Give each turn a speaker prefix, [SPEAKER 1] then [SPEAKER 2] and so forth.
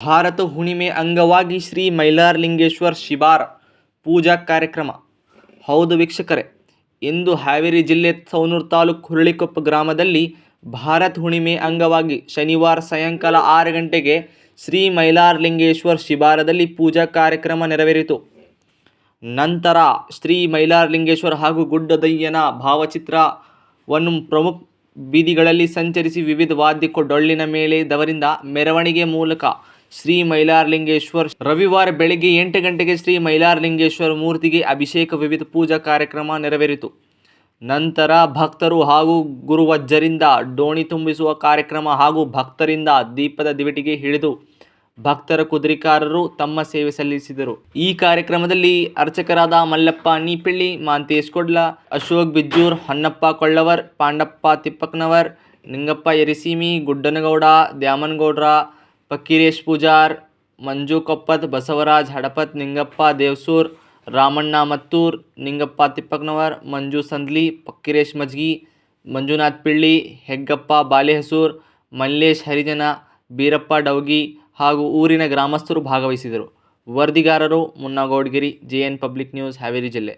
[SPEAKER 1] ಭಾರತ ಹುಣಿಮೆ ಅಂಗವಾಗಿ ಶ್ರೀ ಮೈಲಾರಲಿಂಗೇಶ್ವರ ಶಿಬಾರ ಪೂಜಾ ಕಾರ್ಯಕ್ರಮ. ಹೌದು ವೀಕ್ಷಕರೇ, ಇಂದು ಹಾವೇರಿ ಜಿಲ್ಲೆ ಸವಣೂರು ತಾಲೂಕು ಹುರುಳಿಕೊಪ್ಪ ಗ್ರಾಮದಲ್ಲಿ ಭಾರತ ಹುಣಿಮೆ ಅಂಗವಾಗಿ ಶನಿವಾರ ಸಾಯಂಕಾಲ ಆರು ಗಂಟೆಗೆ ಶ್ರೀ ಮೈಲಾರಲಿಂಗೇಶ್ವರ ಶಿಬಾರದಲ್ಲಿ ಪೂಜಾ ಕಾರ್ಯಕ್ರಮ ನೆರವೇರಿತು. ನಂತರ ಶ್ರೀ ಮೈಲಾರಲಿಂಗೇಶ್ವರ ಹಾಗೂ ಗುಡ್ಡದಯ್ಯನ ಭಾವಚಿತ್ರವನ್ನು ಪ್ರಮುಖ ಬೀದಿಗಳಲ್ಲಿ ಸಂಚರಿಸಿ ವಿವಿಧ ವಾದ್ಯಕ್ಕೂ ಡೊಳ್ಳಿನ ಮೇಲೆ ದವರಿಂದ ಮೆರವಣಿಗೆ ಮೂಲಕ ಶ್ರೀ ಮೈಲಾರಲಿಂಗೇಶ್ವರ್ ರವಿವಾರ ಬೆಳಗ್ಗೆ ಎಂಟು ಗಂಟೆಗೆ ಶ್ರೀ ಮೈಲಾರಲಿಂಗೇಶ್ವರ ಮೂರ್ತಿಗೆ ಅಭಿಷೇಕ ವಿವಿಧ ಪೂಜಾ ಕಾರ್ಯಕ್ರಮ ನೆರವೇರಿತು. ನಂತರ ಭಕ್ತರು ಹಾಗೂ ಗುರುವಜ್ಜರಿಂದ ಡೋಣಿ ತುಂಬಿಸುವ ಕಾರ್ಯಕ್ರಮ ಹಾಗೂ ಭಕ್ತರಿಂದ ದೀಪದ ದಿವಿಟಿಗೆ ಹಿಡಿದು ಭಕ್ತರ ಕುದುರೆಕಾರರು ತಮ್ಮ ಸೇವೆ ಸಲ್ಲಿಸಿದರು. ಈ ಕಾರ್ಯಕ್ರಮದಲ್ಲಿ ಅರ್ಚಕರಾದ ಮಲ್ಲಪ್ಪ ನೀಪಿಳ್ಳಿ, ಮಾಂತೇಶ್ ಕೊಡ್ಲ, ಅಶೋಕ್ ಬಿಜ್ಜೂರ್, ಹೊನ್ನಪ್ಪ ಕೊಳ್ಳವರ್, ಪಾಂಡಪ್ಪ ತಿಪ್ಪಕ್ನವರ್ ನಿಂಗಪ್ಪ ಎರಿಸೀಮಿ, ಗುಡ್ಡನಗೌಡ, ದ್ಯಾಮನಗೌಡ್ರ ಫಕೀರೇಶ್ ಪೂಜಾರ್, ಮಂಜು ಕೊಪ್ಪತ್ ಬಸವರಾಜ್ ಹಡಪತ್ ನಿಂಗಪ್ಪ ದೇವಸೂರ್, ರಾಮಣ್ಣ ಮತ್ತೂರ್, ನಿಂಗಪ್ಪ ತಿಪ್ಪಕ್ನವರ್ ಮಂಜು ಸಂದ್ಲಿ ಪಕ್ಕಿರೇಶ್ ಮಜ್ಗಿ, ಮಂಜುನಾಥ್ ಪಿಳ್ಳಿ, ಹೆಗ್ಗಪ್ಪ ಬಾಲೆಹಸೂರ್ ಮಲ್ಲೇಶ್ ಹರಿಜನ, ಬೀರಪ್ಪ ಡೌಗಿ ಹಾಗೂ ಊರಿನ ಗ್ರಾಮಸ್ಥರು ಭಾಗವಹಿಸಿದರು. ವರದಿಗಾರರು Munnagodgiri J N public news, Haveri ಜಿಲ್ಲೆ.